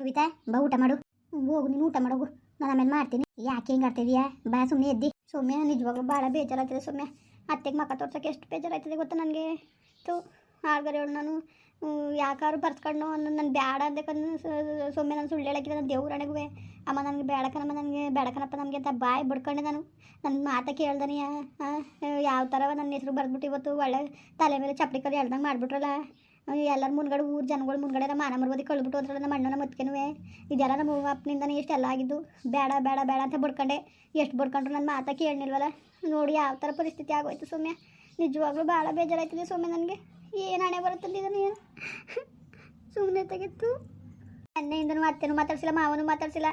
ಕವಿತಾ, ಬಾ ಊಟ ಮಾಡು. ಹೋಗು, ನೀನು ಊಟ ಮಾಡೋಗು ನಾನು ಆಮೇಲೆ ಮಾಡ್ತೀನಿ. ಯಾಕೆ ಹಿಂಗೆ ಆಡ್ತಿದೀಯಾ? ಬಾ ಸುಮ್ಮನೆ ಎದ್ದಿ. ಸೌಮ್ಯ, ನಿಜವಾಗ್ಲೂ ಭಾಳ ಬೇಜಾರಾಗ್ತದೆ ಸೌಮ್ಯ. ಅತ್ತೆಗೆ ಮಕ್ಕ ತೋರ್ಸೋಕೆ ಎಷ್ಟು ಬೇಜಾರಾಗ್ತದೆ ಗೊತ್ತಾ ನನಗೆ? ತು ಆಳ್ಗರೆ ಹೇಳು ನಾನು ಯಾಕಾರು ಬರ್ಸ್ಕೊಂಡು ನಾನು ಬ್ಯಾಡ ಅಂದಕ್ಕನ್ನು ಸೌಮ್ಯ ನಾನು ಸುಳ್ಳು ಹೇಳಕ್ಕಿಲ್ಲ ನನ್ನ ಅಮ್ಮ ನನಗೆ ಬೇಡಕನಮ್ಮ ನನಗೆ, ಬೇಡಕನಪ್ಪ ನನಗೆ ಅಂತ ಬಾಯಿ ಬಿಡ್ಕೊಂಡೆ ನಾನು. ನನ್ನ ಮಾತ ಕೇಳ್ದನಿಯ? ಯಾವ ಥರ ನನ್ನ ಹೆಸರು ಬರ್ದ್ಬಿಟ್ಟು ಇವತ್ತು ಒಳ್ಳೆ ತಲೆ ಮೇಲೆ ಚಪ್ಪಡಿ ಕಲಿ ಹೇಳ್ದಂಗೆ ಮಾಡ್ಬಿಟ್ರಲ್ಲ. ಎಲ್ಲರ ಮುಂದ್ಗಡೆ ಊರು ಜನಗಳ ಮುಂದ್ಗಡೆ ನಮ್ಮ ಮಾನ ಮರ್ಬೋದಿ ಕಳ್ಬಿಟ್ಟು ಅಂತ ನಮ್ಮ ಅಣ್ಣನ ಮತ್ಕೆನುವೆ ಇದೆಲ್ಲ ನಮ್ಮ ಅಪ್ಪನಿಂದನೇ ಇಷ್ಟೆಲ್ಲ ಆಗಿದ್ದು. ಬೇಡ ಬೇಡ ಬೇಡ ಅಂತ ಬಡ್ಕೊಂಡೆ. ಎಷ್ಟು ಬಡ್ಕೊಂಡ್ರು ನನ್ನ ಮಾತಾ ಕೇಳಲಿಲ್ವಲ್ಲ ನೋಡಿ ಯಾವ ಥರ ಪರಿಸ್ಥಿತಿ ಆಗೋಯ್ತು ಸೌಮ್ಯ. ನಿಜವಾಗ್ಲೂ ಭಾಳ ಬೇಜಾರಾಯ್ತದೆ ಸೌಮ್ಯ ನನಗೆ. ಏನು ಹಣೆ ಬರುತ್ತಲ್ಲ ಇದನ್ನು ಸುಮ್ಮನೆ ತೆಗೆತ್ತು ಅನ್ನೆಯಿಂದನು ಅತ್ತೆನೂ ಮಾತಾಡ್ಸಿಲ್ಲ, ಮಾವನೂ ಮಾತಾಡ್ಸಿಲ್ಲ.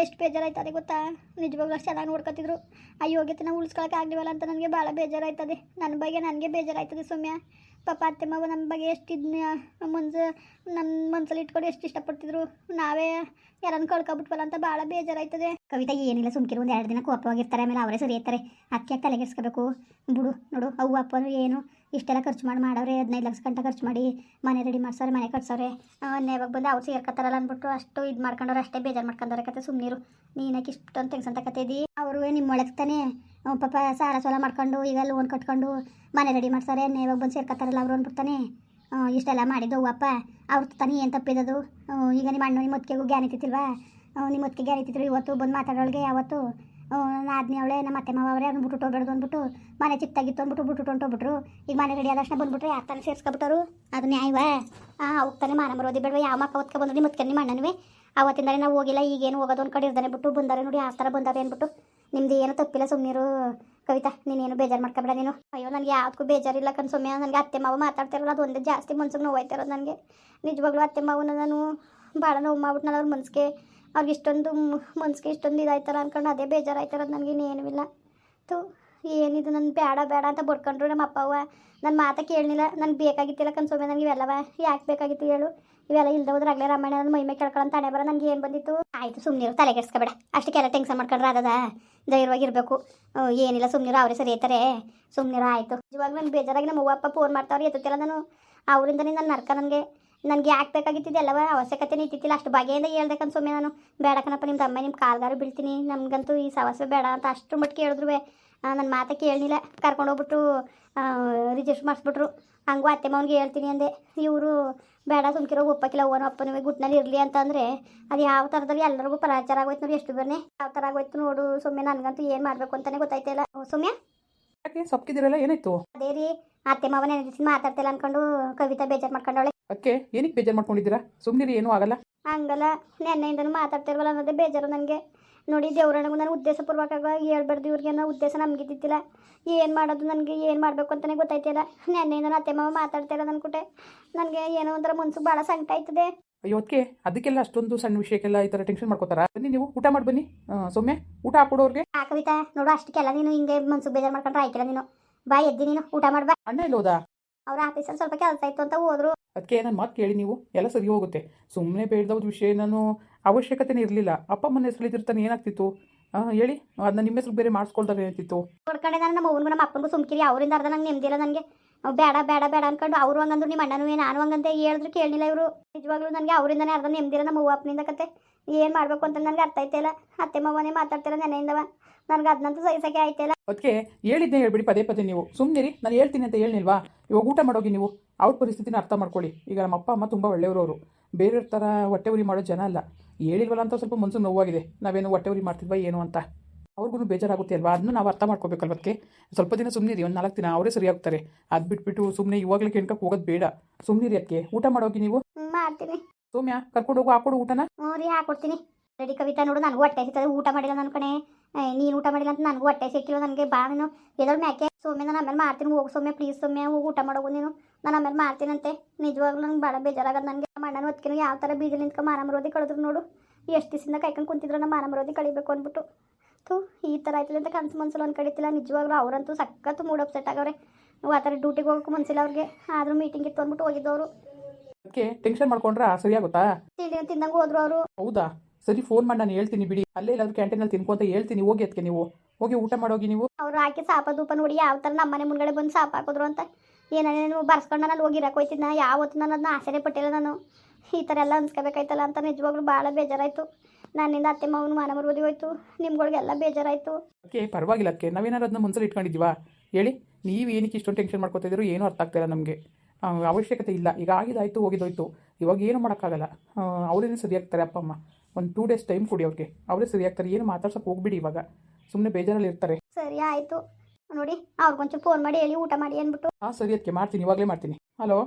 ಎಷ್ಟು ಬೇಜಾರಾಯ್ತದೆ ಗೊತ್ತಾ? ನಿಜವಾಗ್ಲೂ ಅಷ್ಟು ಚೆನ್ನಾಗಿ ನೋಡ್ಕೊತಿದ್ರು. ಆ ಯೋಗ್ಯತೆನ ಉಳಿಸ್ಕೊಳಕ್ಕೆ ಆಗಲಿವಲ್ಲ ಅಂತ ನನಗೆ ಭಾಳ ಬೇಜಾರಾಯ್ತದೆ. ನನ್ನ ಬಗ್ಗೆ ನನಗೆ ಬೇಜಾರಾಯ್ತದೆ ಸೌಮ್ಯ. ಪಾಪ ಅತ್ತೆ ಮಾವ ನಮ್ಮ ಬಗ್ಗೆ ಎಷ್ಟು ಇದನ್ನ ಮನ್ಸು ನಮ್ಮ ಮನ್ಸಲ್ಲಿ ಇಟ್ಕೊಂಡು ಎಷ್ಟು ಇಷ್ಟಪಡ್ತಿದ್ರು, ನಾವೇ ಯಾರನ್ನು ಕಳ್ಕೊಬಿಟ್ವಲ್ಲ ಅಂತ ಭಾಳ ಬೇಜಾರಾಯ್ತದೆ. ಕವಿತಾ ಏನಿಲ್ಲ, ಸುಮ್ಕಿರು ಒಂದು ಎರಡು ದಿನ ಕೋಪವಾಗಿರ್ತಾರೆ, ಆಮೇಲೆ ಅವರೇ ಸರಿ ಇರ್ತಾರೆ ಅದಕ್ಕೆ ತಲೆಗೆಡ್ಸ್ಕೋಬೇಕು ಬಿಡು, ನೋಡು, ಅವ್ವ ಅಂದ್ರೆ ಏನು? ಇಷ್ಟೆಲ್ಲ ಖರ್ಚು ಮಾಡಿ, ಮಾಡವ್ರೆ, ಹದಿನೈದು ಲಕ್ಷ ಗಂಟೆ ಖರ್ಚು ಮಾಡಿ ಮನೆ ರೆಡಿ ಮಾಡ್ಸೋರೆ ಮನೆ ಕಟ್ಸೋರೆ ನೇವಾಗ ಬಂದು ಅವ್ರು ಸೇರ್ಕೊತಾರಲ್ಲ ಅಂದ್ಬಿಟ್ಟು ಅಷ್ಟು ಇದು ಮಾಡ್ಕೊಂಡವ್ರೆ, ಅಷ್ಟೇ ಬೇಜಾರು ಮಾಡ್ಕೊಂಡವ್ರೆ ಕತೆ ಸುಮ್ಮನಿರು ನೀನಕ್ಕೆ ಇಷ್ಟೊಂದು ಕತೆ ತಕತಿದ್ದಿ ಅವರು ನಿಮ್ಮ ಒಳಗೆ ತಾನೇ. ಅವ್ನ್ ಪಾಪ ಸಾಲ ಸೋಲ ಮಾಡ್ಕೊಂಡು ಈಗ ಲೋನ್ ಕಟ್ಕೊಂಡು ಮನೆ ರೆಡಿ ಮಾಡ್ತಾರೆ ಇವಾಗ ಬಂದು ಸೇರ್ಕೊತಾರಲ್ಲ ಅವ್ರು ಅಂದ್ಬಿಡ್ತಾನೆ ಇಷ್ಟೆಲ್ಲ ಮಾಡಿದ್ದು ಅವ್ವಪ್ಪ. ಅವ್ರ ತಾನೇ ಏನು ತಪ್ಪಿದದು? ಈಗ ನಿಮ್ಮ ಅಣ್ಣ ನಿಮ್ಮ ಮುತ್ತಿಗೆಗೂ ಗ್ಯಾನ್ ಇತ್ತಿಲ್ವಾ ನಿಮ್ಮ ಮುತ್ತಿಗೆ ಗ್ಯಾನ್ ಇತ್ತಿದ್ರು ಇವತ್ತು ಬಂದು ಮಾತಾಡೋಳಿಗೆ ಯಾವತ್ತು? ನಾದ್ನಿ ಅವಳೆ, ನಮ್ಮ ಅತ್ತೆ ಮಾವ ಅವರೇ ಬಿಟ್ಟು ಹೋಗ್ಬಾರ್ದು ಅಂದ್ಬಿಟ್ಟು ಮನೆ ಚಿತ್ತಾಗಿತ್ತು ಅಂದ್ಬಿಟ್ಟು ಬಿಟ್ಟು ಹೊಂಟೋಗ್ಬಿಟ್ರು. ಈಗ ಮನೆ ರೆಡಿ ಆದಷ್ಟು ಬಂದ್ಬಿಟ್ರೆ ಯಾರು ತಾನೇ ಸೇರ್ಸ್ಕೊಬಿಟ್ಟರು ಅದು ನ್ಯಾಯವಾ? ಹಾಂ ಹೋಗ್ತಾನೆ ತಾನೇ ಮಾನ ಬರೋದಿ ಬೇಡವಾ. ಯಾವ ಮಕ್ಕ ಹೊತ್ಕೊ ಬಂದ್ರು ನಿಮ್ಮ ಮುತ್ಕೆ ನಿಮ್ಮ ಅಣ್ಣನವೇ? ಅವತ್ತಿಂದ ನಾವು ಹೋಗಿಲ್ಲ, ಈಗೇನು ಹೋಗೋದು ಒಂದು ಕಡೆ ಇರ್ದಾನೆ ಬಿಟ್ಟು ಬಂದಾರೆ ನೋಡಿ, ಆ ಥರ ಬಂದಾರೆ ಅಂದ್ಬಿಟ್ಟು. ನಿಮ್ದು ಏನೋ ತಪ್ಪಿಲ್ಲ ಸುಮ್ಮನಿರು ಕವಿತಾ, ನೀನೇನು ಬೇಜಾರು ಮಾಡ್ಕೊಬೇಡ ನೀನು. ಅಯ್ಯೋ, ನನಗೆ ಯಾವ್ದಕ್ಕೂ ಬೇಜಾರಿಲ್ಲ ಕಣ್ ಸೌಮ್ಯ. ನನಗೆ ಅತ್ತೆ ಮಾವ ಮಾತಾಡ್ತಿರಲ್ಲ, ಅದು ಒಂದೇ ಜಾಸ್ತಿ ಮನ್ಸಿಗೆ ನೋವಾಯ್ತಿರೋದು ನನಗೆ. ನಿಜವಾಗ್ಲೂ ಅತ್ತೆ ಮಾವನ ನಾನು ಭಾಳ ನೋವು ಮಾಡ್ಬಿಟ್ನಲ್ಲ ಅವ್ರ ಮನ್ಸಿಗೆ, ಅವ್ರಿಗೆ ಇಷ್ಟೊಂದು ಮನ್ಸಿಗೆ ಇಷ್ಟೊಂದು ಇದಾಯ್ತಲ್ಲ ಅನ್ಕೊಂಡು ಅದೇ ಬೇಜಾರಾಯ್ತಿರೋದು ನನಗೆ ಇನ್ನೇನೂ ಇಲ್ಲ. ತು ಏನಿದು ನನ್ನ ಬೇಡ ಬೇಡ ಅಂತ ಬಡ್ಕೊಂಡ್ರು ನಮ್ಮ ಅಪ್ಪ ಅವ್ವ. ನನ್ನ ಮಾತ ಕೇಳಲಿಲ್ಲ, ನನಗೆ ಬೇಕಾಗಿತ್ತಿಲ್ಲ ಕನ್ಸೋಮೆ ನನಗೆ ಇವೆಲ್ಲವ. ಯಾಕೆ ಬೇಕಾಗಿತ್ತು ಹೇಳು. ಇವೆಲ್ಲ ಇಲ್ದ ಹೋದ್ರೆ ಆಗಲೇ ರಾಮಾಯಣ ನನ್ನ ಮೈಮೆ ಕೇಳ್ಕೊಳ್ಳೋ ಹಣೆ ಬರ, ನನಗೆ ಏನು ಬಂದಿತ್ತು? ಆಯಿತು ಸುಮ್ಮನಿರು ತಲೆಗೆಡ್ಸ್ಕೊಬೇಡ. ಅಷ್ಟಕ್ಕೆಲ್ಲ ಟೆನ್ಷನ್ ಮಾಡ್ಕೊಂಡ್ರೆ ಅದದ ಧೈರ್ಯವಾಗಿರ್ಬೇಕು. ಏನಿಲ್ಲ ಸುಮ್ಮನಿರು ಅವರೇ ಸರಿ ಐತಾರೆ. ಸುಮ್ಮನಿರು ಆಯಿತು. ಇವಾಗ ನಾನು ಬೇಜಾರಾಗಿ ನಮ್ಮ ಅಪ್ಪ ಫೋನ್ ಮಾಡ್ತಾವ್ರಿ, ಎತ್ತುತ್ತಿಲ್ಲ ನಾನು. ಅವರಿಂದನೇ ನನ್ನ ನರ್ಕ ನನಗೆ. ನನಗೆ ಯಾಕೆ ಬೇಕಾಗಿತ್ತಿದೆ ಎಲ್ಲವ ಅವಶ್ಯಕತೆ ಇತ್ತಿತ್ತಿಲ್ಲ ಅಷ್ಟು ಬಗೆಯಿಂದ ಹೇಳ್ಬೇಕಂತ ಸುಮ್ಮನೆ ನಾನು. ಬೇಡ ಕಣಪ್ಪ ನಿಮ್ಮ ತಮ್ಮ ನಿಮ್ಮ ಕಾಲ್ಗಾರು ಬೀಳ್ತೀನಿ. ನಮಗಂತೂ ಈ ಸವಸ್ಸೆ ಬೇಡ ಅಂತ ಅಷ್ಟು ಮಟ್ಟಿಗೆ ಹೇಳಿದ್ರು ನನ್ನ ಮಾತ ಕೇಳಲಿಲ್ಲ ಕರ್ಕೊಂಡು ಹೋಗ್ಬಿಟ್ಟು ರಿಜಿಸ್ಟರ್ ಮಾಡಿಸ್ಬಿಟ್ರು. ಹಂಗೂ ಅತ್ತೆ ಮಾವನಿಗೆ ಹೇಳ್ತೀನಿ ಅಂದೆ. ಇವರು ಬೇಡ ಸುಮ್ಕಿರೋ ಒಪ್ಪಕ್ಕಿಲ್ಲ ಓನೋ ಅಪ್ಪನವೇ ಗುಟ್ನಲ್ಲಿ ಇರಲಿ ಅಂತಂದ್ರೆ ಅದು ಯಾವ ಥರದಲ್ಲಿ ಎಲ್ಲರಿಗೂ ಪರಾಚಾರ ಆಗೋಯ್ತು ನೋಡಿ ಎಷ್ಟು ಬರ್ನೆ. ಯಾವ ಥರ ಆಗೋಯ್ತು ನೋಡು ಸುಮ್ಮನೆ ನನಗಂತೂ ಏನು ಮಾಡಬೇಕು ಅಂತಲೇ ಗೊತ್ತಾಯ್ತಿಲ್ಲ ಸೌಮ್ಯ? ಯಾಕೆ ಸೊಪ್ಕಿದಿರಲ್ಲ ಏನಾಯ್ತು? ಅದೇ ರೀ ಅತ್ತೆ ಮಾವನ ನೆನೆಸಿ ಮಾತಾಡ್ತಿಲ್ಲ ಅನ್ಕೊಂಡು ಕವಿತಾ ಬೇಜಾರು ಮಾಡ್ಕೊಂಡವಳೆ. ಅಕ್ಕೆ ಏನಕ್ಕೆ ಬೇಜಾರು ಮಾಡ್ಕೊಂಡಿದ್ದೀರಾ? ಸುಮ್ಮನೆ ಏನೂ ಆಗಲ್ಲ. ಹಂಗಲ್ಲ ನೆನ್ನೆಯಿಂದನೂ ಮಾತಾಡ್ತಿರ್ವಲ್ಲ ಅನ್ನೋದೇ ಬೇಜಾರು ನನಗೆ ನೋಡಿ ದೇವ್ರಣ್ಣಗೂ ನಾನು ಉದ್ದೇಶಪೂರ್ವಕವಾಗಿ ಹೇಳ್ಬಾರ್ದು ಇವ್ರಿಗೆ ಅನ್ನೋ ಉದ್ದೇಶ ನಮ್ಗೆ ಇದ್ದಿದ್ದಿಲ್ಲ ಏನು ಮಾಡೋದು ನನಗೆ ಏನು ಮಾಡಬೇಕು ಅಂತಲೇ ಗೊತ್ತಾಯ್ತಿಲ್ಲ. ನೆನ್ನೆಯಿಂದ ಅತ್ತೆ ಮಾವ ಮಾತಾಡ್ತಿಲ್ಲ ಅನ್ಕೊಟ್ಟೆ ನನಗೆ ಏನೋ ಒಂಥರ ಮನ್ಸಿಗೆ ಭಾಳ ಸಂಕಟ ಆಯ್ತದೆ. ಅದಕ್ಕೆ ಅದಕ್ಕೆಲ್ಲ ಅಷ್ಟೊಂದು ಸಣ್ಣ ವಿಷಯಕ್ಕೆಲ್ಲ ಈ ಥರ ಟೆನ್ಷನ್ ಮಾಡ್ಕೋತಾರ? ಬನ್ನಿ ನೀವು ಊಟ ಮಾಡಿ ಬನ್ನಿ. ಸೊಮ್ಮೆ ಊಟ ಹಾಕೊಡೋರ್ಗೆ ಆ ಕವಿತಾ ನೋಡು ಅಷ್ಟಕ್ಕೆಲ್ಲ ನೀನು ಹಿಂಗೆ ಮನ್ಸಿಗೆ ಬೇಜಾರು ಮಾಡ್ಕೊಂಡ್ರೆ ಆಯ್ಕಿಲ್ಲ ನೀನು. ಬಾ ಎದ್ದಿ ನೀನು ಊಟ ಮಾಡ್ಬಾ ಅಣ್ಣ ಎಲ್ಲೋದಾ? ಅವ್ರ ಆಫೀಸಲ್ಲಿ ಸ್ವಲ್ಪ ಕೆಲಸ ಇತ್ತು ಅಂತ ಹೋದ್ರು. ಅದಕ್ಕೆ ನನ್ನ ಮಾತು ಕೇಳಿ ನೀವು ಎಲ್ಲ ಸರಿ ಹೋಗುತ್ತೆ. ಸುಮ್ಮನೆ ಬೇಡ್ದವ್ರ ವಿಷಯ ನಾನು ಅವಶ್ಯಕತೆನೇ ಇರಲಿಲ್ಲ. ಅಪ್ಪ ಅಮ್ಮನ ಹೆಸರಿದ್ದಿರ್ತಾನೆ ಏನಾಗ್ತಿತ್ತು? ಆ, ಹೇಳಿ. ಅದನ್ನ ನಿಮ್ಮ ಹೆಸರು ಬೇರೆ ಮಾಡಿಸ್ಕೊಳ್ತಾರೆ ಏನಾಗ್ತಿತ್ತು? ನೋಡ್ಕೊಂಡೆ ನಾನು ನಮ್ಮ ಅವ್ನಿಗೂ ನಮ್ಮ ಅಪ್ಪನಿಗೂ ಸುಮ್ಕಿರಿ. ಅವರಿಂದ ಅರ್ಧ ನಂಗೆ ನೆಮ್ಮದಿಲ್ಲ ನನಗೆ. ಬೇಡ ಬೇಡ ಬೇಡ ಅನ್ಕೊಂಡು ಅವರು ಹಂಗಂದ್ರು ನಿಮ್ಮ ಅಣ್ಣನೂ ನಾನು ಹಂಗಂತ ಹೇಳಿದ್ರು ಕೇಳಲಿಲ್ಲ ಇವರು. ನಿಜವಾಗ್ಲೂ ನನಗೆ ಅವರಿಂದನೇ ಅರ್ಧ ನೆಮ್ಮದಿಲ್ಲ ನಮ್ಮ ಅವ್ವ ಅಪ್ಪನಿಂದ ಕತೆ. ಏನು ಮಾಡಬೇಕು ಅಂತ ನನಗೆ ಅರ್ಥ ಆಯ್ತಿಲ್ಲ ಅತ್ತೆ ಮಾವನೇ ಮಾತಾಡ್ತಿರೋ ನೆನೆಯಿಂದವ. ನನಗೆ ಅದನ್ನಂತೂ ಸಹಿಸಕ್ಕೆ ಆಯ್ತಿಲ್ಲ ಅದಕ್ಕೆ ಹೇಳಿದ್ದೆ ಹೇಳ್ಬಿಡಿ ಪದೇ ಪದೇ ನೀವು. ಸುಮ್ಮನಿರಿ ನಾನು ಹೇಳ್ತೀನಿ ಅಂತ ಹೇಳಿಲ್ವಾ ಇವಾಗ ಊಟ ಮಾಡೋಗಿ ನೀವು. ಅವ್ರ ಪರಿಸ್ಥಿತಿನ ಅರ್ಥ ಮಾಡ್ಕೊಳ್ಳಿ. ಈಗ ನಮ್ಮ ಅಪ್ಪ ಅಮ್ಮ ತುಂಬ ಒಳ್ಳೆಯವರು ಅವರು ಬೇರೆಯವ್ರ ಥರ ಹೊಟ್ಟೆ ಉರಿ ಮಾಡೋ ಜನ ಅಲ್ಲ. ಹೇಳಿಲ್ವಲ್ಲ ಅಂತ ಸ್ವಲ್ಪ ಮನಸ್ಸು ನೋವಾಗಿದೆ. ನಾವೇನು ಹೊಟ್ಟೆ ಉರಿ ಮಾಡ್ತಿದ್ವಾ ಏನು ಅಂತ. ಅವ್ರಿಗೂ ಬೇಜಾರಾಗುತ್ತೆ ಅಲ್ವಾ? ಅದನ್ನು ನಾವು ಅರ್ಥ ಮಾಡ್ಕೋಬೇಕಲ್ವ ಅದಕ್ಕೆ ಸ್ವಲ್ಪ ದಿನ ಸುಮ್ಮನಿರಿ ಒಂದು ನಾಲ್ಕು ದಿನ ಅವರೇ ಸರಿ ಆಗ್ತಾರೆ ಅದು ಬಿಟ್ಬಿಟ್ಟು ಸುಮ್ಮನೆ ಇವಾಗಲೇ ಕೆಣ್ಕಕ್ಕೆ ಹೋಗೋದು ಬೇಡ. ಸುಮ್ಮನಿರಿ ಅದಕ್ಕೆ ಊಟ ಮಾಡೋಗಿ ನೀವು? ಮಾಡ್ತೀನಿ. ಸೌಮ್ಯ ಕರ್ಕೊಂಡು ಹೋಗು ಹಾಕೊಡು ಊಟನ. ಹ್ಞೂ ರೀ ಹಾಕೊಡ್ತೀನಿ. ರೆಡಿ ಕವಿತಾ ನೋಡು ನನಗೂ ಹೊಟ್ಟೆ ಸಿಗ್ತದೆ ಊಟ ಮಾಡಿಲ್ಲ ನನ್ನ ಕಣೆ. ನೀನು ಊಟ ಮಾಡಿಲ್ಲ ಅಂತ ನನಗೂ ಹೊಟ್ಟೆ ಸಿಕ್ಕಿಲ್ಲ ನನಗೆ. ಬಾ ನೀನು. ಎದೊಳ್ ಮ್ಯಾಕೆ? ಸೌಮ್ಯ ನಾನು ಆಮೇಲೆ ಮಾಡ್ತೀನಿ. ಹೋಗು ಸೌಮ್ಯ ಪ್ಲೀಸ್ ಸೌಮ್ಯ. ಹೋಗಿ ಊಟ ಮಾಡೋಗು ನೀನು. ನಾನು ಆಮೇಲೆ ಮಾಡ್ತೀನಂತೆ. ನಿಜವಾಗ್ಲೂ ನಂಗೆ ಭಾಳ ಬೇಜಾರಾಗದು ನನಗೆ ನಮ್ಮ ಅಣ್ಣನ ಹೊತ್ತಿಗೆ ಯಾವ ಥರ ಬೀಜ ನಿಂತ್ಕೊ ಮಾರಾಮರೋದಿ ಮರೋದಿ ಕಳೆದ್ರು ನೋಡು. ಎಷ್ಟು ದಿವಸದಿಂದ ಕೈಕೊಂಡು ಕುಂತಿದ್ರು ನಮ್ಮ ಮಾರಾಮರೋದಿ ಮರೋದಿ ಕಳಿಬೇಕು ಅಂದ್ಬಿಟ್ಟು. ಥೂ ಈ ಥರ ಆಯ್ತಿಲ್ಲ ಅಂತ ಕನ್ಸು ಮನಸ್ಸಲ್ಲಿ ಒಂದು ಕಡಿತಿಲ್ಲ ನಿಜವಾಗ್ಲೂ ಅವರಂತೂ ಸಖತ್ತು ಮೂಡ್ ಅಪ್ಸೆಟ್ ಆಗವ್ರೆ. ಆ ಥರ ಡ್ಯೂಟಿಗೆ ಹೋಗೋಕೆ ಮನ್ಸಿಲ್ಲ ಅವ್ರಿಗೆ. ಆದರೂ ಮೀಟಿಂಗ್ ಇತ್ತು ಅಂದ್ಬಿಟ್ಟು ಹೋಗಿದ್ದವರು. ಅದಕ್ಕೆ ಟೆನ್ಷನ್ ಮಾಡ್ಕೊಂಡ್ರೆ? ಸರಿಯಾಗುತ್ತಾ ತಿಂಡಿ ತಿಂದಂಗೆ ಹೋದ್ರು ಅವರು. ಹೌದಾ? ಸರಿ ಫೋನ್ ಮಾಡಿ ನಾನು ಹೇಳ್ತೀನಿ ಬಿಡಿ. ಅಲ್ಲೇ ಇಲ್ಲಾದ್ರೂ ಕ್ಯಾಂಟೀನಲ್ಲಿ ತಿನ್ಕೊಂತ ಹೇಳ್ತೀನಿ. ಹೋಗಿ ಅದಕ್ಕೆ ನೀವು. ಹೋಗಿ ಊಟ ಮಾಡೋಗಿ ನೀವು. ಅವ್ರು ಹಾಕಿ ಸಾಪ ದೂಪ ನೋಡಿ ಯಾವ ಥರ ನಮ್ಮ ಮನೆ ಮುಂದ್ಗಡೆ ಬಂದು ಸಾಪ ಹಾಕಿದ್ರು ಅಂತ. ಏನೇನು ಬರ್ಸ್ಕೊಂಡು ನಾನು ಹೋಗಿ ಇರಕ್ಕೆ ಹೋಯ್ತಿದ್ನ ಯಾವತ್ತು ನಾನು ಅದನ್ನ ಆಸೆನೇ ಪಟ್ಟಿಲ್ಲ ನಾನು. ಈ ಥರ ಎಲ್ಲ ಅನ್ಸ್ಕೋಬೇಕಾಯ್ತಲ್ಲ ಅಂತ ನಿಜವಾಗ್ಲೂ ಭಾಳ ಬೇಜಾರಾಯಿತು. ನನ್ನಿಂದ ಅತ್ತೆ ಮಾವನ ಮಾನ ಮರುವುದಿ ಹೋಯ್ತು. ನಿಮ್ಗಳಿಗೆಲ್ಲ ಬೇಜಾರಾಯಿತು. ಓಕೆ ಪರವಾಗಿಲ್ಲ ಅಕ್ಕೆ ನಾವೇನಾದ್ರು ಅದನ್ನ ಮುಂಚೆ ಇಟ್ಕೊಂಡಿದ್ದೀವಾ? ಹೇಳಿ. ನೀವು ಏನಕ್ಕೆ ಇಷ್ಟೊಂದು ಟೆನ್ಷನ್ ಮಾಡ್ಕೋತಿದ್ರು ಏನೂ ಅರ್ಥ ಆಗ್ತಿಲ್ಲ ನಮಗೆ. ಅವಶ್ಯಕತೆ ಇಲ್ಲ. ಈಗ ಆಗಿದಾಯ್ತು ಹೋಗಿದೋಯ್ತು. ಇವಾಗ ಏನು ಮಾಡೋಕ್ಕಾಗಲ್ಲ. ಅವರೇನೇ ಸರಿಯಾಗ್ತಾರೆ ಅಪ್ಪ ಅಮ್ಮ. ಒಂದು ಟೂ ಡೇಸ್ ಟೈಮ್ ಕೊಡಿ ಅವ್ರಿಗೆ. ಅವರೇ ಸರಿಯಾಗ್ತಾರೆ. ಏನು ಮಾತಾಡ್ಸೋಕೆ ಹೋಗ್ಬಿಡಿ ಇವಾಗ. ಸುಮ್ಮನೆ ಬೇಜಾರಲ್ಲಿ ಇರ್ತಾರೆ. ಸರಿ ಆಯಿತು. ನೋಡಿ. ಅವ್ರಿಗೊಂಚೂರು ಫೋನ್ ಮಾಡಿ ಹೇಳಿ, ಊಟ ಮಾಡಿ ಅಂದ್ಬಿಟ್ಟು. ಹಾಂ, ಸರಿ ಅದಕ್ಕೆ ಮಾಡ್ತೀನಿ, ಇವಾಗಲೇ ಮಾಡ್ತೀನಿ. ಹಲೋ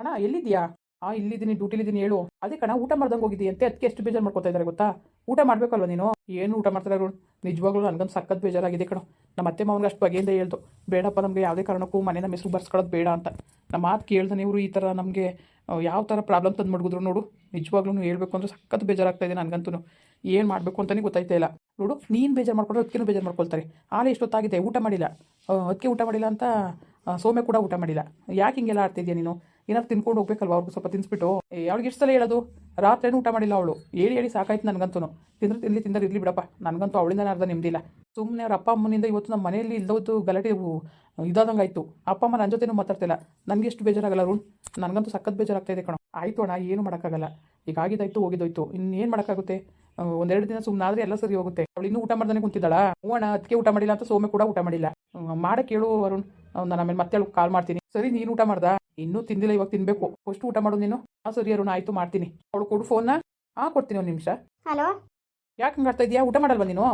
ಅಣ್ಣ ಎಲ್ಲಿದ್ಯಾ ಹಾಂ, ಇಲ್ಲಿದ್ದೀನಿ ಡ್ಯೂಟಿಲಿದ್ದೀನಿ ಹೇಳು. ಅದೇ ಕಣ, ಊಟ ಮಾಡ್ದಂಗೆ ಹೋಗಿದ್ದೀಯಂತೆ ಅದಕ್ಕೆ ಎಷ್ಟು ಬೇಜಾರು ಮಾಡ್ಕೊತಾ ಇದ್ದಾರೆ ಗೊತ್ತಾ? ಊಟ ಮಾಡಬೇಕಲ್ವ ನೀನು? ಏನು ಊಟ ಮಾಡ್ತಾರೆ ಅವರು ನಿಜವಾಗ್ಲೂ ನನಗಂದು ಸಖತ್ ಬೇಜಾರಾಗಿದೆ ಕಣ. ನಮ್ಮ ಅತ್ತೆ ಮಾವನಿಗೆ ಅಷ್ಟು ಬಗೆಯಿಂದ ಹೇಳ್ದು. ಬೇಡಪ್ಪ, ನಮಗೆ ಯಾವುದೇ ಕಾರಣಕ್ಕೂ ಮನೆ ನಮ್ಮ ಹೆಸರು ಬರ್ಸ್ಕೊಳ್ಳೋದು ಬೇಡ ಅಂತ. ನಮ್ಮ ಮಾತು ಕೇಳ್ದಾನೆ ಇವರು ಈ ಥರ ನಮಗೆ ಯಾವ ಥರ ಪ್ರಾಬ್ಲಮ್ ತಂದು ಮಡಗಿದ್ರು ನೋಡು. ನಿಜವಾಗ್ಲೂ ಹೇಳಬೇಕು ಅಂದ್ರೆ ಸಖತ್ ಬೇಜಾರಾಗ್ತಾ ಇದೆ ನನಗಂತೂ ಏನು ಮಾಡಬೇಕು ಅಂತಲೇ ಗೊತ್ತಾಯ್ತಾ ಇಲ್ಲ. ನೋಡು, ನೀನು ಬೇಜಾರು ಮಾಡ್ಕೊಂಡ್ರೆ ಅದಕ್ಕೇನು ಬೇಜಾರು ಮಾಡ್ಕೊಳ್ತಾರೆ. ಆಲೆ ಇಷ್ಟೊತ್ತಾಗಿದೆ, ಊಟ ಮಾಡಿಲ್ಲ. ಅದಕ್ಕೆ ಊಟ ಮಾಡಿಲ್ಲ ಅಂತ ಸೋಮೆ ಕೂಡ ಊಟ ಮಾಡಿಲ್ಲ. ಯಾಕೆ ಹಿಂಗೆಲ್ಲ ಆಡ್ತಿದ್ಯಾ ನೀನು? ಏನಾದ್ರು ತಿನ್ಕೊಂಡು ಹೋಗ್ಬೇಕಲ್ವ ಅವ್ರಿಗೆ ಸ್ವಲ್ಪ ತಿನ್ಸ್ಬಿಟ್ಟು? ಅವಳಿಗೆ ಎಷ್ಟು ಸಲ ಹೇಳೋದು? ರಾತ್ರಿನೂ ಊಟ ಮಾಡಿಲ್ಲ ಅವಳು. ಹೇಳಿ ಹೇಳಿ ಸಾಕಾಯ್ತು ನನಗಂತೂ ತಿಂದ್ರೆ ತಿನ್ಲಿ, ತಿಂದರೆ ಇರಲಿ ಬಿಡಪ್ಪ. ನನಗಂತೂ ಅವಳಿಂದ ಅರ್ಧ ನೆಮ್ಮದಿಲ್ಲ ಸುಮ್ಮನೆ ಅವ್ರ ಅಪ್ಪ, ಅಮ್ಮನಿಂದ ಇವತ್ತು ನಮ್ಮ ಮನೆಯಲ್ಲಿ ಇಲ್ಲದೂ ಗಲಾಟೆ ಇದಾದಂಗೆ ಆಯಿತು ಅಪ್ಪ, ಅಮ್ಮ ನನ್ನ ಜೊತೆನೂ ಮಾತಾಡ್ತಿಲ್ಲ ನನಗೆ ಎಷ್ಟು ಬೇಜಾರಾಗಲ್ಲ ಅರುಣ್ ನನಗಂತೂ ಸಖತ್ ಬೇಜಾರಾಗ್ತಾ ಇದೆ ಕಣೋ. ಆಯಿತು ಅಣ್ಣ, ಏನು ಮಾಡೋಕ್ಕಾಗಲ್ಲ. ಈಗ ಆಗಿದ್ದಾಯ್ತು, ಹೋಗಿದ್ದೋಯ್ತು. ಇನ್ನೇನು ಮಾಡೋಕ್ಕಾಗುತ್ತೆ? ಒಂದೆರಡು ದಿನ ಸುಮ್ಮನಾದ್ರೆ ಎಲ್ಲ ಸರಿ ಹೋಗುತ್ತೆ. ಅವಳು ಇನ್ನೂ ಊಟ ಮಾಡ್ದಾನೆ ಕುಂತಿದ್ದಾಳ? ಹೋಣ ಅದಕ್ಕೆ ಊಟ ಮಾಡಿಲ್ಲ ಅಂತ ಸೋಮೆ ಕೂಡ ಊಟ ಮಾಡಿಲ್ಲ. ಮಾಡ ಕೇಳು ಅರುಣ್. ನಾನು ಆಮೇಲೆ ಮತ್ತೆ ಅವಳು ಕಾಲ್ ಮಾಡ್ತೀನಿ. ಸರಿ ನೀನು ಊಟ ಮಾಡ್ದಾ? ಇನ್ನೂ ತಿಂದಿಲ್ಲ ಇವಾಗ ತಿನ್ಬೇಕು. ಫಸ್ಟ್ ಊಟ ಮಾಡು ನೀನು. ಹಾಂ ಸರಿ ಅರುಣ್ ಆಯ್ತು ಮಾಡ್ತೀನಿ. ಅವಳು ಕೊಡು ಫೋನ್ನ ಹಾ ಕೊಡ್ತೀನಿ ಒಂದು ನಿಮಿಷ. ಹಲೋ? ಯಾಕೆ ಹಂಗೆ ಆಡ್ತಾ ಇದೆಯಾ? ಊಟ ಮಾಡಲ್ವಾ ನೀನು?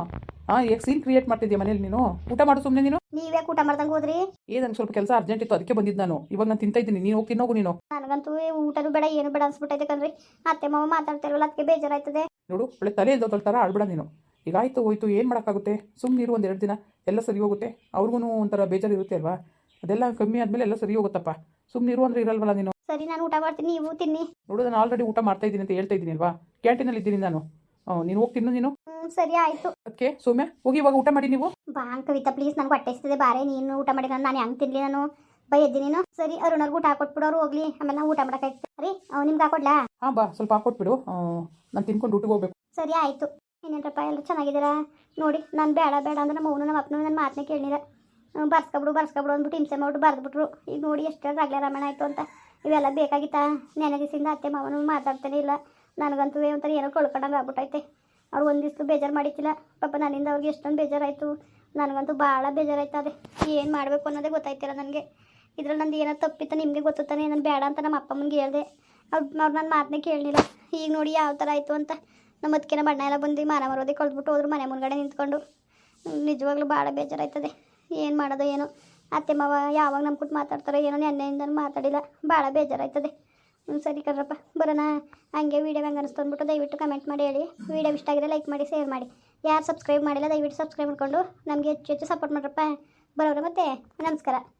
ಹಾಂ ಈಗ ಸೀನ್ ಕ್ರಿಯೇಟ್ ಮಾಡ್ತಿದ್ಯಾ ಮನೇಲಿ ನೀನು? ಊಟ ಮಾಡು ಸುಮ್ಮನೆ ನೀನು. ನೀವೇ ಊಟ ಮಾಡ್ದಂಗ ಹೋದ್ರಿ? ಏನ್ ನಂಗೆ ಸ್ವಲ್ಪ ಕೆಲಸ ಅರ್ಜೆಂಟ್ ಇತ್ತು ಅದಕ್ಕೆ ಬಂದಿದ್ದು ನಾನು. ಇವಾಗ ನಾನು ತಿಂತಾ ಇದ್ದೀನಿ. ನೀನು ಹೋಗಿ ತಿನ್ನೋಗು ನೀನು. ನನಗಂತೂ ಊಟನೂ ಬೇಡ ಏನು ಬೇಡ ಅನ್ಸ್ಬಿಟ್ಟೈತೆ ಕಣ್ರಿ. ಅತ್ತೆ ಮಾವ ಮಾತಾಡ್ತಿರಲ್ಲ ಅದಕ್ಕೆ ಬೇಜಾರಾಯ್ತದೆ. ನೋಡು ಒಳ್ಳೆ ತಲೆ ಇಲ್ದೋದ್ರ ಥರ ಆಳ್ಬಿಡ ನೀನು. ಈಗ ಆಯಿತು ಹೋಯ್ತು ಏನು ಮಾಡೋಕ್ಕಾಗುತ್ತೆ? ಸುಮ್ಮನೆ ಇರು ಒಂದು ಎರಡು ದಿನ ಎಲ್ಲ ಸರಿ ಹೋಗುತ್ತೆ. ಅವ್ರಿಗೂ ಒಂಥರ ಬೇಜಾರು ಇರುತ್ತೆ ಅಲ್ವಾ? ಅದೆಲ್ಲ ಕಮ್ಮಿ ಆದಮೇಲೆ ಎಲ್ಲ ಸರಿ ಹೋಗುತ್ತಪ್ಪ. ಸುಮ್ಮನೆ ಇರು ಅಂದ್ರೆ ಇರಲ್ವಲ್ಲ ನೀನು. ಸರಿ ನಾನು ಊಟ ಮಾಡ್ತೀನಿ ನೀವು ತಿನ್ನಿ. ನೋಡು ನಾನು ಆಲ್ರೆಡಿ ಊಟ ಮಾಡ್ತಾ ಇದ್ದೀನಿ ಅಂತ ಹೇಳ್ತಾ ಇದ್ದೀನಿ ಅಲ್ವಾ? ಕ್ಯಾಂಟೀನಲ್ಲಿ ಇದ್ದೀನಿ ನಾನು. ನೀನು ಹೋಗಿ ತಿನ್ನು ನೀನು. ಸರಿ ಆಯ್ತು. ಅದಕ್ಕೆ ಸೌಮ್ಯ ಹೋಗಿ ಇವಾಗ ಊಟ ಮಾಡಿ ನೀವು. ಬಾ ಕವಿತಾ ಪ್ಲೀಸ್ ನನಗೆ ಹೊಟ್ಟೆ ಬಾರೆ. ನೀನು ಊಟ ಮಾಡಿ ನಾನು ಹೆಂಗೆ ತಿನ್ಲಿ ನಾನು? ಬೈ ಎದ್ದಿ ನೀನು? ಸರಿ ಅರುಣರ್ಗೆ ಊಟ ಹಾಕೊಟ್ಬಿಡು ಅವ್ರು ಹೋಗ್ಲಿ. ಆಮೇಲೆ ನಾವು ಊಟ ಮಾಡೋಕ್ಕಾಯ್ತು. ರೀ ಅವ್ ನಿಮ್ಗೆ ಹಾಕೊಡ್ಲಾ? ಹಾ ಬಾ ಸ್ವಲ್ಪ ಹಾಕೊಟ್ಬಿಡು. ನಾನು ತಿನ್ಕೊಂಡು ಊಟಿಗೆ ಹೋಗ್ಬೇಕು. ಸರಿ ಆಯ್ತು. ಇನ್ನೇನಪ್ಪ ಎಲ್ಲ ಚೆನ್ನಾಗಿದ್ದೀರಾ? ನೋಡಿ ನಾನು ಬೇಡ ಬೇಡ ಅಂದ್ರೆ ನಮ್ಮ ಅವನು ನಮ್ಮ ಅಪ್ಪನೂ ನನ್ನ ಮಾತನ್ನ ಕೇಳಿರ ಬರ್ಸ್ಕೊಬಿಡು ಬರ್ಸ್ಕೊಬಿಡು ಅಂದ್ಬಿಟ್ಟು ಹಿಂಸೆ ಮಾಡ್ಬಿಟ್ಟು ಬರೆದ್ಬಿಟ್ರು. ಈಗ ನೋಡಿ ಎಷ್ಟು ರಾಗ್ಲೆ ರಾಮಾಯಣ ಆಯಿತು ಅಂತ. ಇವೆಲ್ಲ ಬೇಕಾಗಿತ್ತಾ? ನೆನೆ ದಿವಸದಿಂದ ಅತ್ತೆ ಮಾವನು ಮಾತಾಡ್ತಾನೆ ಇಲ್ಲ. ನನಗಂತೂ ಒಂಥರ ಏನೋ ಕಳ್ಕೊಂಡಂಗೆ ಆಗ್ಬಿಟ್ಟೈತೆ. ಅವ್ರು ಒಂದಿಷ್ಟು ಬೇಜಾರ್ ಬೇಜಾರು ಮಾಡಿತ್ತಿಲ್ಲ ಪಾಪ ನನ್ನಿಂದ ಅವ್ರಿಗೆ ಎಷ್ಟೊಂದು ಬೇಜಾರಾಯಿತು. ನನಗಂತೂ ಭಾಳ ಬೇಜಾರಾಯ್ತದೆ. ಏನು ಮಾಡಬೇಕು ಅನ್ನೋದೇ ಗೊತ್ತಾಯ್ತಿಲ್ಲ ನನಗೆ. ಇದ್ರಲ್ಲಿ ನಂದು ಏನೋ ತಪ್ಪಿತ್ತ, ನಿಮಗೆ ಗೊತ್ತಾನೆ ನಾನು ಬೇಡ ಅಂತ ನಮ್ಮ ಅಪ್ಪ ಅಮ್ಮನಿಗೆ ಹೇಳಿದೆ. ಅವ್ರು ಅವ್ರು ನನ್ನ ಮಾತನ್ನೇ ಕೇಳಲಿಲ್ಲ. ಈಗ ನೋಡಿ ಯಾವ ಥರ ಆಯಿತು ಅಂತ. ನಮ್ಮ ಅದಕ್ಕೆನ ಬಣ್ಣ ಎಲ್ಲ ಬಂದು ಮಾನ ಮರೋದೆ ಕಳೆದ್ಬಿಟ್ಟು ಹೋದ್ರು ಮನೆ ಮುಂದ್ಗಡೆ ನಿಂತ್ಕೊಂಡು. ನಿಜವಾಗ್ಲೂ ಭಾಳ ಬೇಜಾರಾಯ್ತದೆ. ಏನು ಮಾಡೋದು ಏನು. ಅತ್ತೆ, ಮಾವ ಯಾವಾಗ ನಮ್ಮ ಕೊಟ್ಟು ಮಾತಾಡ್ತಾರೋ ಏನೋ ನೆನ್ನೆಯಿಂದ ಮಾತಾಡಿಲ್ಲ. ಭಾಳ ಬೇಜಾರಾಯ್ತದೆ. ಹ್ಞೂ ಸರಿ ಕಣ್ರಪ್ಪ, ಬರೋಣ. ಹಂಗೆ ವೀಡಿಯೋ ಹೆಂಗೆ ಅನಿಸ್ತು ಅಂದ್ಬಿಟ್ಟು ದಯವಿಟ್ಟು ಕಮೆಂಟ್ ಮಾಡಿ, ಹೇಳಿ. ವೀಡಿಯೋ ಇಷ್ಟ ಆಗಿದ್ರೆ ಲೈಕ್ ಮಾಡಿ ಶೇರ್ ಮಾಡಿ. ಯಾರು ಸಬ್ಸ್ಕ್ರೈಬ್ ಮಾಡಿಲ್ಲ, ದಯವಿಟ್ಟು ಸಬ್ಸ್ಕ್ರೈಬ್ ಮಾಡಿಕೊಂಡು ನಮಗೆ ಹೆಚ್ಚು ಹೆಚ್ಚು ಸಪೋರ್ಟ್ ಮಾಡ್ರಪ್ಪ. ಬರೋರು ಮತ್ತೆ. ನಮಸ್ಕಾರ.